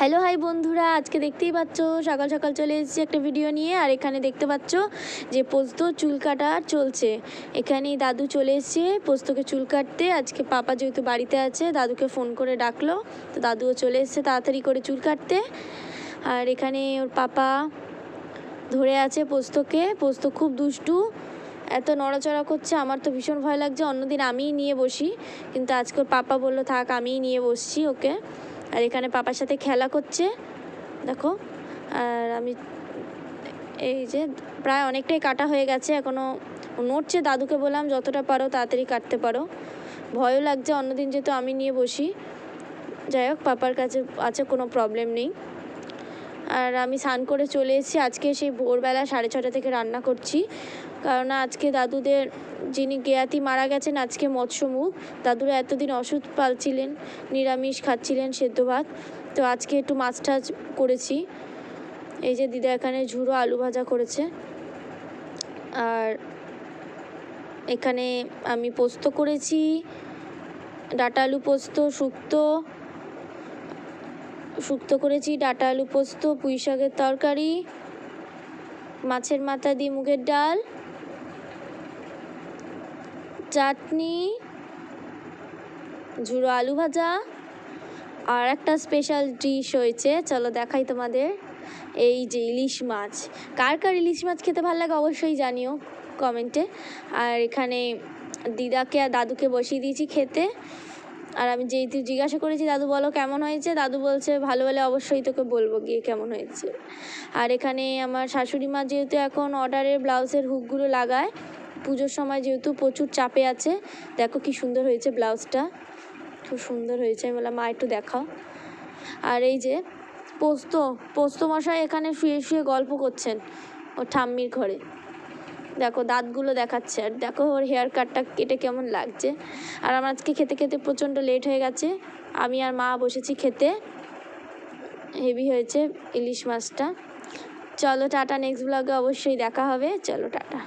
Hello hi বন্ধুরা। আজকে দেখতেই পাচ্ছ, সকাল সকাল চলে এসেছি একটা ভিডিও নিয়ে, আর এখানে দেখতে পাচ্ছ যে পোস্ত চুল কাটা চলছে। এখানে দাদু চলে এসেছে পোস্তকে চুল কাটতে। আজকে পাপা যেহেতু বাড়িতে আছে, দাদুকে ফোন করে ডাকলো। তো দাদুও চলে এসেছে তাড়াতাড়ি করে চুল কাটতে। আর এখানে ওর পাপা ধরে আছে পোস্তকে। পোস্ত খুব দুষ্টু, এত নড়াচড়া করছে, আমার তো ভীষণ ভয় লাগছে। অন্যদিন আমিই নিয়ে বসি। কিন্তু আজকে পাপা বলল, থাক, আমিই নিয়ে বসছি ওকে। আর এখানে পাপার সাথে খেলা করছে, দেখো। আর আমি এই যে প্রায় অনেকটাই কাটা হয়ে গেছে এখনও নড়ছে দাদুকে বললাম, যতটা পারো তাড়াতাড়ি কাটতে পারো। ভয়ও লাগছে, অন্যদিন যেহেতু আমি নিয়ে বসি। যাই হোক, পাপার কাছে আছে কোনো প্রবলেম নেই। আর আমি স্নান করে চলে এসেছি। আজকে সেই ভোরবেলা সাড়ে ছটা থেকে রান্না করছি। কারণ আজকে দাদুদের, যিনি জ্ঞাতি মারা গেছেন, আজকে মৎস্যমুখ দাদুরা এতদিন ওষুধ পালছিলেন, নিরামিষ খাচ্ছিলেন সেদ্ধ ভাত। তো আজকে একটু মাছ টাছ করেছি। এই যে দিদা এখানে ঝুড়ো আলু ভাজা করেছে। আর এখানে আমি পোস্ত করেছি। ডাটা আলু পোস্ত, শুক্তো শুক্তো করেছি, ডাটা আলু পোস্ত, পুঁই শাকের তরকারি, মাছের মাথা দিয়ে মুগের ডাল, চাটনি, ঝুড়ো আলু ভাজা আর একটা স্পেশাল ডিশ হয়েছে। চলো দেখাই তোমাদের এই যে ইলিশ মাছ। কার কার ইলিশ মাছ খেতে ভালো লাগে অবশ্যই জানিও কমেন্টে আর এখানে দিদাকে আর দাদুকে বসিয়ে দিয়েছি খেতে। আর আমি যেহেতু জিজ্ঞাসা করেছি, দাদু বলো কেমন হয়েছে? দাদু বলছে, ভালো হলে অবশ্যই তোকে বলব গিয়ে কেমন হয়েছে। আর এখানে আমার শাশুড়ি মা যেহেতু এখন অর্ডারের ব্লাউজের হুকগুলো লাগায়, পুজোর সময় যেহেতু প্রচুর চাপে আছে, দেখো কি সুন্দর হয়েছে ব্লাউজটা, খুব সুন্দর হয়েছে। আমি বললাম, মা, একটু দেখাও। আর এই যে পোস্ত পোস্ত মশাই এখানে শুয়ে শুয়ে গল্প করছেন, ওর ঠাম্মির ঘরে। দেখো দাঁতগুলো দেখাচ্ছে আর দেখো ওর হেয়ার কাটটা কেটে কেমন লাগছে। আর আমার আজকে খেতে খেতে প্রচণ্ড লেট হয়ে গেছে। আমি আর মা বসেছি খেতে। হেভি হয়েছে ইলিশ মাছটা। চলো টাটা নেক্সট ব্লগে অবশ্যই দেখা হবে। চলো টাটা।